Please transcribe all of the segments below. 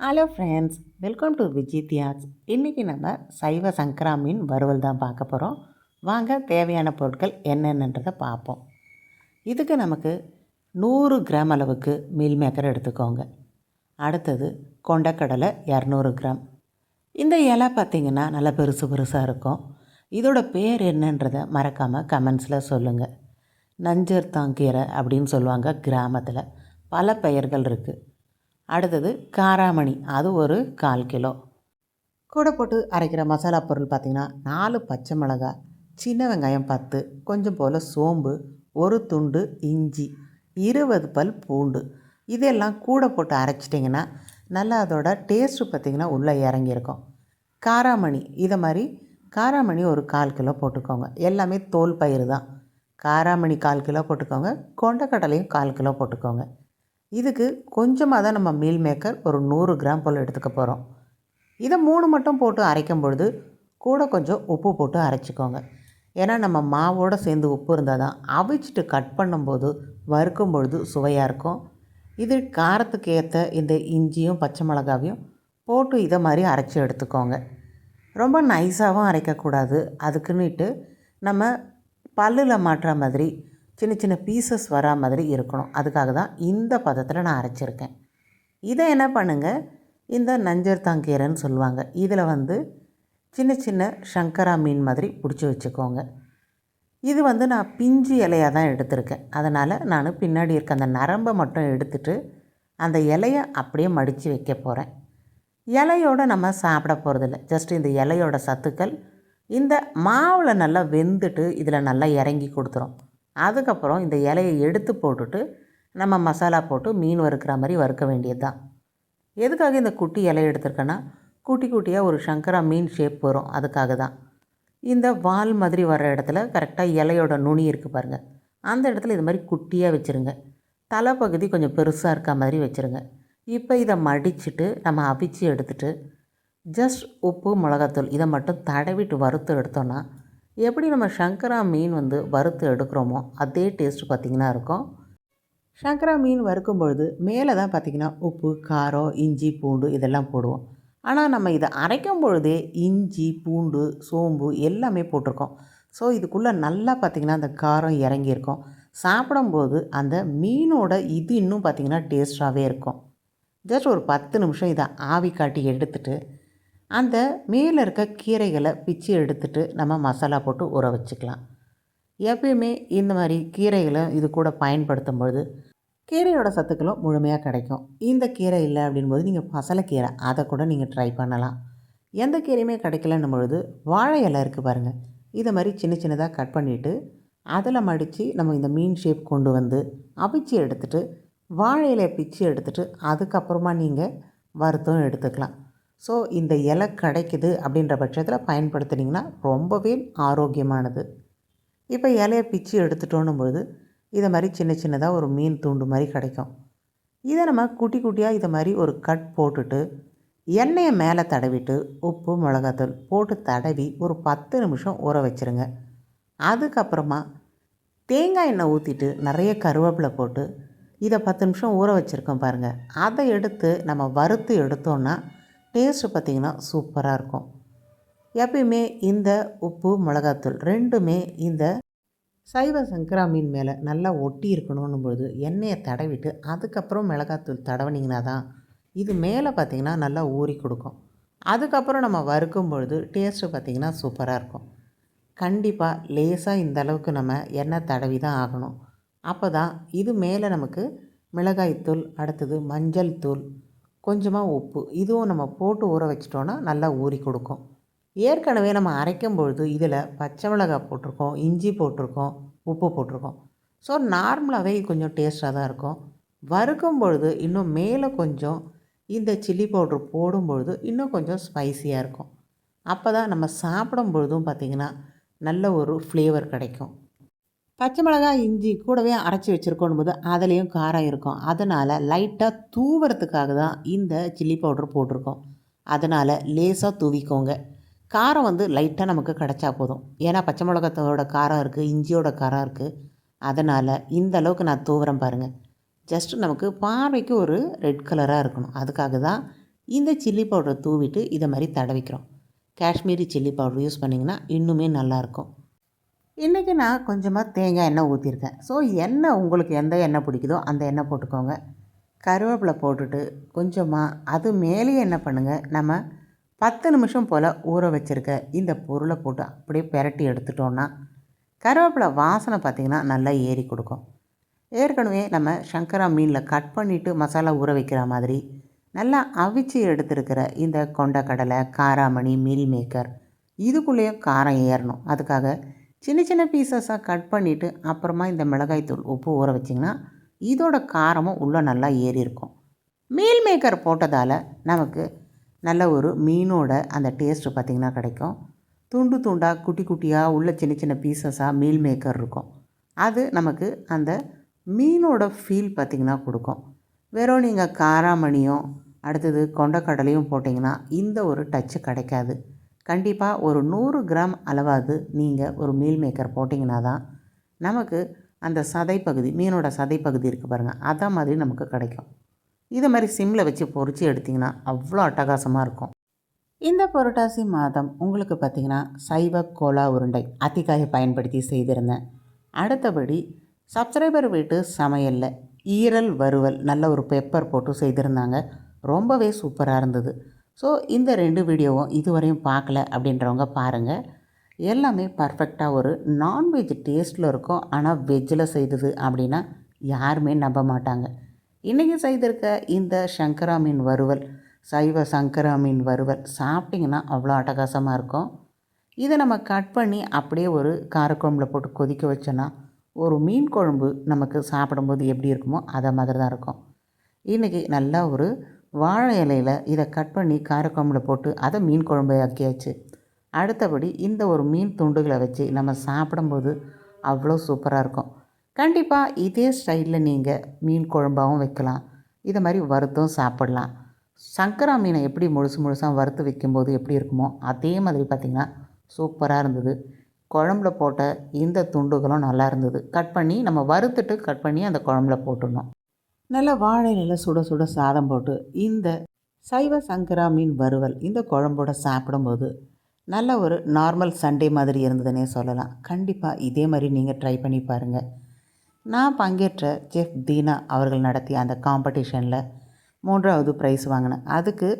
Hello friends welcome to Vijithyas இன்றைக்கி நம்ம சைவ சங்கரா மீன் வறுவல் தான் பார்க்க போகிறோம் வாங்க தேவையான பொருட்கள் என்னென்னன்றதை பார்ப்போம். இதுக்கு நமக்கு நூறு கிராம் அளவுக்கு மீல் மேக்கர் எடுத்துக்கோங்க. அடுத்தது கொண்டக்கடலை இரநூறு கிராம். இந்த இலை பார்த்திங்கன்னா நல்லா பெருசு பெருசாக இருக்கும். இதோட பேர் என்னன்றதை மறக்காமல் கமெண்ட்ஸில் சொல்லுங்கள் நஞ்சர்தாங்கீரை அப்படின்னு சொல்லுவாங்க கிராமத்தில். பல பெயர்கள் இருக்குது அடுத்தது காராமணி. அது ஒரு கால் கிலோ. கூட போட்டு அரைக்கிற மசாலா பொருள் பார்த்திங்கன்னா நாலு பச்சை மிளகாய் சின்ன வெங்காயம் பத்து கொஞ்சம் போல் சோம்பு ஒரு துண்டு இஞ்சி இருபது பல் பூண்டு. இதெல்லாம் கூட போட்டு அரைச்சிட்டிங்கன்னா நல்லா அதோட டேஸ்ட்டு பார்த்திங்கன்னா உள்ளே இறங்கியிருக்கும். காராமணி. இதை மாதிரி காராமணி ஒரு கால் கிலோ போட்டுக்கோங்க. எல்லாமே தோல் பயிர் தான். காராமணி கால் கிலோ போட்டுக்கோங்க. கொண்டக்கடலையும் கால் கிலோ போட்டுக்கோங்க. இதுக்கு கொஞ்சமாக தான் நம்ம மீல் மேக்கர் ஒரு நூறு கிராம் போல் எடுத்துக்க போகிறோம். இதை மூணு மட்டும் போட்டு அரைக்கும் பொழுது கூட கொஞ்சம் உப்பு போட்டு அரைச்சிக்கோங்க. ஏன்னா நம்ம மாவோடு சேர்ந்து உப்பு இருந்தால் தான் அவிச்சிட்டு கட் பண்ணும்போது வறுக்கும் பொழுது சுவையாக இருக்கும். இது காரத்துக்கு ஏற்ற இந்த இஞ்சியும் பச்சை மிளகாவையும் போட்டு இதை மாதிரி அரைச்சி எடுத்துக்கோங்க. ரொம்ப நைஸாகவும் அரைக்கக்கூடாது. அதுக்குன்னுட்டு நம்ம பல்லில் மாட்டுற மாதிரி சின்ன சின்ன பீசஸ் வரா மாதிரி இருக்கணும். அதுக்காக தான் இந்த பதத்தில் நான் அரைச்சிருக்கேன். இதை என்ன பண்ணுங்கள் இந்த நஞ்சர் தாங்கீரைன்னு சொல்லுவாங்க. இதில் வந்து சின்ன சின்ன சங்கரா மீன் மாதிரி பிடிச்சி வச்சுக்கோங்க. இது வந்து நான் பிஞ்சு இலையாக தான் எடுத்திருக்கேன். அதனால் நான் பின்னாடி இருக்க அந்த நரம்பை மட்டும் எடுத்துட்டு அந்த இலையை அப்படியே மடித்து வைக்க போகிறேன் இலையோடு நம்ம சாப்பிட போகிறதில்ல ஜஸ்ட் இந்த இலையோட சத்துக்கள் இந்த மாவில் நல்லா வெந்துட்டு இதில் நல்லா இறங்கி கொடுத்துரும். அதுக்கப்புறம் இந்த இலையை எடுத்து போட்டுட்டு நம்ம மசாலா போட்டு மீன் வறுக்கிற மாதிரி வறுக்க வேண்டியது தான் எதுக்காக இந்த குட்டி இலையை எடுத்திருக்கேன்னா குட்டி குட்டியாக ஒரு சங்கரா மீன் ஷேப் வரும் அதுக்காக தான் இந்த வால் மாதிரி வர்ற இடத்துல கரெக்டாக இலையோட நுனி இருக்குது பாருங்கள் அந்த இடத்துல இது மாதிரி குட்டியாக வச்சுருங்க. தலைப்பகுதி கொஞ்சம் பெருசாக இருக்க மாதிரி வச்சுருங்க. இப்போ இதை மடிச்சுட்டு நம்ம அவிச்சு எடுத்துட்டு ஜஸ்ட் உப்பு மிளகாத்தூள் இதை மட்டும் தடவிட்டு வறுத்து எடுத்தோன்னா எப்படி நம்ம சங்கரா மீன் வந்து வறுத்து எடுக்கிறோமோ அதே டேஸ்ட் பார்த்திங்கன்னா இருக்கும். சங்கரா மீன் வறுக்கும் பொழுது மேலே தான் பார்த்திங்கன்னா உப்பு காரம் இஞ்சி பூண்டு இதெல்லாம் போடுவோம். ஆனால் நம்ம இதை அரைக்கும் பொழுதே இஞ்சி பூண்டு சோம்பு எல்லாமே போட்டிருக்கோம். ஸோ இதுக்குள்ளே நல்லா பார்த்திங்கன்னா அந்த காரம் இறங்கியிருக்கும் சாப்பிடும்போது அந்த மீனோட இது இன்னும் பார்த்திங்கன்னா டேஸ்ட்டாகவே இருக்கும். ஜஸ்ட் ஒரு பத்து நிமிஷம் இதை ஆவி காட்டி எடுத்துகிட்டு அந்த மேலே இருக்க கீரைகளை பிச்சு எடுத்துட்டு நம்ம மசாலா போட்டு ஊற வச்சுக்கலாம். எப்பயுமே இந்த மாதிரி கீரைகளை இது கூட பயன்படுத்தும் பொழுது கீரையோட சத்துக்களும் முழுமையாக கிடைக்கும். இந்த கீரை இல்லை அப்படின்போது நீங்கள் பசலைக்கீரை அதை கூட நீங்கள் ட்ரை பண்ணலாம். எந்த கீரையுமே கிடைக்கலன்னும் பொழுது வாழை இலை இருக்குது பாருங்கள் இதை மாதிரி சின்ன சின்னதாக கட் பண்ணிவிட்டு அதில் மடித்து நம்ம இந்த மீன் ஷேப் கொண்டு வந்து அவிச்சு எடுத்துகிட்டு வாழை இலையை பிச்சு எடுத்துகிட்டு அதுக்கப்புறமா நீங்கள் வறுத்தும் எடுத்துக்கலாம். ஸோ இந்த இலை கிடைக்குது அப்படின்ற பட்சத்தில் பயன்படுத்துனீங்கன்னா ரொம்பவே ஆரோக்கியமானது. இப்போ இலையை பிச்சு எடுத்துட்டோன்னும் பொழுது இதை மாதிரி சின்ன சின்னதாக ஒரு மீன் துண்டு மாதிரி கிடைக்கும். இதை நம்ம குட்டி குட்டியாக இதை மாதிரி ஒரு கட் போட்டுட்டு எண்ணெயை மேலே தடவிட்டு உப்பு மிளகாத்தூள் போட்டு தடவி ஒரு பத்து நிமிஷம் ஊற வச்சுருங்க. அதுக்கப்புறமா தேங்காய் எண்ணெய் ஊற்றிட்டு நிறைய கருவேப்பிலை போட்டு இதை பத்து நிமிஷம் ஊற வச்சுருக்கோம் பாருங்கள் அதை எடுத்து நம்ம வறுத்து எடுத்தோன்னா டேஸ்ட்டு பார்த்திங்கன்னா சூப்பராக இருக்கும். எப்பயுமே இந்த உப்பு மிளகாத்தூள் ரெண்டுமே இந்த சைவ சங்கரா மீன் மேலே நல்லா ஒட்டி இருக்கணும் பொழுது எண்ணெயை தடவிட்டு அதுக்கப்புறம் மிளகாத்தூள் தடவினீங்கன்னா தான் இது மேலே பார்த்திங்கன்னா நல்லா ஊறி கொடுக்கும். அதுக்கப்புறம் நம்ம வறுக்கும் பொழுது டேஸ்ட்டு பார்த்திங்கன்னா சூப்பராக இருக்கும். கண்டிப்பாக லேசாக இந்த அளவுக்கு நம்ம எண்ணெய் தடவி தான் ஆகணும். அப்போ தான் இது மேலே நமக்கு மிளகாய்த்தூள் அடுத்தது மஞ்சள் தூள் கொஞ்சமாக உப்பு. இதுவும் நம்ம போட்டு ஊற வச்சிட்டோன்னா நல்லா ஊறி கொடுக்கும். ஏற்கனவே நம்ம அரைக்கும் பொழுது இதில் பச்சை மிளகாய் போட்டிருக்கோம் இஞ்சி போட்டிருக்கோம் உப்பு போட்டிருக்கோம். ஸோ நார்மலாகவே கொஞ்சம் டேஸ்ட்டாக தான் இருக்கும். வறுக்கும் பொழுது இன்னும் மேலே கொஞ்சம் இந்த சில்லி பவுட்ரு போடும் பொழுது இன்னும் கொஞ்சம் ஸ்பைசியாக இருக்கும். அப்போ தான் நம்ம சாப்பிடும் பொழுதும் பார்த்திங்கன்னா நல்ல ஒரு ஃப்ளேவர் கிடைக்கும். பச்சை மிளகாய் இஞ்சி கூடவே அரைச்சி வச்சுருக்கோம் போது அதுலேயும் காரம் இருக்கும். அதனால் லைட்டாக தூவுறதுக்காக தான் இந்த சில்லி பவுடர் போட்டிருக்கோம். அதனால் லேசாக தூவிக்கோங்க. காரம் வந்து லைட்டாக நமக்கு கிடச்சா போதும். ஏன்னா பச்சை மிளகாத்தோட காரம் இருக்குது இஞ்சியோட காரம் இருக்குது அதனால் இந்த அளவுக்கு நான் தூவுறேன் பாருங்கள் ஜஸ்ட்டு நமக்கு பார்வைக்கு ஒரு ரெட் கலராக இருக்கணும். அதுக்காக தான் இந்த சில்லி பவுடரை தூவிட்டு இதை மாதிரி தடவிக்கிறோம். காஷ்மீரி சில்லி பவுடர் யூஸ் பண்ணிங்கன்னா இன்னுமே நல்லாயிருக்கும் இன்றைக்கி நான் கொஞ்சமாக தேங்காய் எண்ணெய் ஊற்றிருக்கேன் ஸோ எண்ணெய் உங்களுக்கு எந்த எண்ணெய் பிடிக்குதோ அந்த எண்ணெய் போட்டுக்கோங்க. கருவேப்பிலை போட்டுட்டு கொஞ்சமாக அது மேலேயே என்ன பண்ணுங்கள் நம்ம பத்து நிமிஷம் போல் ஊற வச்சுருக்க இந்த பொருளை போட்டு அப்படியே பெரட்டி எடுத்துட்டோன்னா கருவேப்பிலை வாசனை பார்த்திங்கன்னா நல்லா ஏறி கொடுக்கும். ஏற்கனவே நம்ம சங்கரா மீனில் கட் பண்ணிவிட்டு மசாலா ஊற வைக்கிற மாதிரி நல்லா அவிச்சு எடுத்துருக்கிற இந்த கொண்டக்கடலை காராமணி மீல் மேக்கர் இதுக்குள்ளேயும் காரம் ஏறணும். அதுக்காக சின்ன சின்ன பீசஸாக கட் பண்ணிவிட்டு அப்புறமா இந்த மிளகாய்த்தூள் உப்பு ஊற வச்சிங்கன்னா இதோட காரமும் உள்ளே நல்லா ஏறி இருக்கும். மீல் மேக்கர் போட்டதால் நமக்கு நல்ல ஒரு மீனோட அந்த டேஸ்ட்டு பார்த்திங்கன்னா கிடைக்கும். துண்டு துண்டாக குட்டி குட்டியாக உள்ள சின்ன சின்ன பீசஸாக மீல் மேக்கர் இருக்கும். அது நமக்கு அந்த மீனோட ஃபீல் பார்த்திங்கன்னா கொடுக்கும். வெறும் நீங்கள் காராமணியும் அடுத்தது கொண்டக்கடலையும் போட்டிங்கன்னா இந்த ஒரு டச்சு கிடைக்காது. கண்டிப்பாக ஒரு நூறு கிராம் அளவாவது நீங்கள் ஒரு மீல் மேக்கர் போட்டிங்கன்னா தான் நமக்கு அந்த சதைப்பகுதி மீனோட சதைப்பகுதி இருக்குது பாருங்கள் அதை மாதிரி நமக்கு கிடைக்கும். இதை மாதிரி சிம்மில் வச்சு பொறிச்சு எடுத்திங்கன்னா அவ்வளோ அட்டகாசமாக இருக்கும். இந்த புரட்டாசி மாதம் உங்களுக்கு பார்த்திங்கன்னா சைவ கோலா உருண்டை அத்திக்காயை பயன்படுத்தி செய்திருந்தேன். அடுத்தபடி சப்ஸ்கிரைபர் வீட்டு சமையலில் ஈரல் வறுவல் நல்ல ஒரு பெப்பர் போட்டு செய்திருந்தாங்க. ரொம்பவே சூப்பராக இருந்தது. ஸோ இந்த ரெண்டு வீடியோவும் இதுவரையும் பார்க்கல அப்படின்றவங்க பாருங்கள் எல்லாமே பர்ஃபெக்டாக ஒரு நான்வெஜ் டேஸ்ட்டில் இருக்கும். ஆனால் வெஜ்ஜில் செய்தது அப்படின்னா யாருமே நம்ப மாட்டாங்க. இன்றைக்கி செய்திருக்க இந்த சங்கரா மீன் வறுவல் சைவ சங்கரா மீன் வறுவல் சாப்பிட்டிங்கன்னா அவ்வளோ அட்டகாசமாக இருக்கும். இதை நம்ம கட் பண்ணி அப்படியே ஒரு காரக்குழம்புல போட்டு கொதிக்க வச்சோன்னா ஒரு மீன் குழம்பு நமக்கு சாப்பிடும்போது எப்படி இருக்குமோ அதை மாதிரி தான் இருக்கும். இன்றைக்கி நல்லா ஒரு வாழை இலையில் இதை கட் பண்ணி காரக்குழம்புல போட்டு அதை மீன் குழம்பு ஆக்கியாச்சு அடுத்தபடி இந்த ஒரு மீன் துண்டுகளை வச்சு நம்ம சாப்பிடும்போது அவ்வளோ சூப்பராக இருக்கும். கண்டிப்பாக இதே ஸ்டைலில் நீங்கள் மீன் குழம்பாகவும் வைக்கலாம். இதை மாதிரி வறுத்தும் சாப்பிட்லாம். சங்கரா மீனை எப்படி முழுசு முழுசாக வறுத்து வைக்கும்போது எப்படி இருக்குமோ அதே மாதிரி பார்த்திங்கன்னா சூப்பராக இருந்தது. குழம்புல போட்ட இந்த துண்டுகளும் நல்லா இருந்தது. கட் பண்ணி நம்ம வறுத்துட்டு கட் பண்ணி அந்த குழம்புல போட்டுடணும். நல்லா வாழை நில சுட சுட சாதம் போட்டு இந்த சைவ சங்கரா மீன் வறுவல் இந்த குழம்போட சாப்பிடும்போது நல்ல ஒரு நார்மல் சண்டே மாதிரி இருந்ததுன்னே சொல்லலாம். கண்டிப்பாக இதே மாதிரி நீங்கள் ட்ரை பண்ணி பாருங்கள் நான் பங்கேற்ற செஃப் தீனா அவர்கள் நடத்திய அந்த காம்படிஷனில் மூன்றாவது ப்ரைஸ் வாங்கினேன். அதுக்கு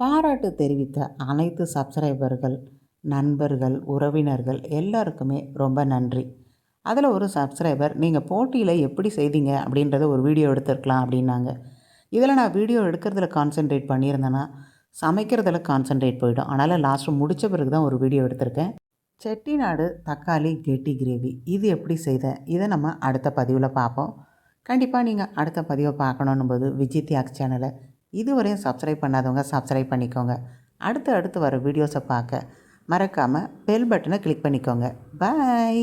பாராட்டு தெரிவித்த அனைத்து சப்ஸ்கிரைபர்கள் நண்பர்கள் உறவினர்கள் எல்லாருக்குமே ரொம்ப நன்றி. அதில் ஒரு சப்ஸ்கிரைபர் நீங்கள் போட்டியில் எப்படி செய்தீங்க அப்படின்றத ஒரு வீடியோ எடுத்துருக்கலாம் அப்படின்னாங்க. இதில் நான் வீடியோ எடுக்கிறதுல கான்சென்ட்ரேட் பண்ணியிருந்தேன்னா சமைக்கிறதுல கான்சென்ட்ரேட் போயிடும். அதனால் லாஸ்ட்டு முடித்த பிறகு தான் ஒரு வீடியோ எடுத்திருக்கேன். செட்டிநாடு தக்காளி கெட்டி கிரேவி இது எப்படி செய்தேன் இதை நம்ம அடுத்த பதிவில் பார்ப்போம். கண்டிப்பாக நீங்கள் அடுத்த பதிவை பார்க்கணுன்னும் போது விஜய் தியாக் சேனலை இதுவரையும் சப்ஸ்கிரைப் பண்ணாதவங்க சப்ஸ்கிரைப் பண்ணிக்கோங்க. அடுத்து அடுத்து வர வீடியோஸை பார்க்க மறக்காமல் பெல் பட்டனை கிளிக் பண்ணிக்கோங்க. பாய்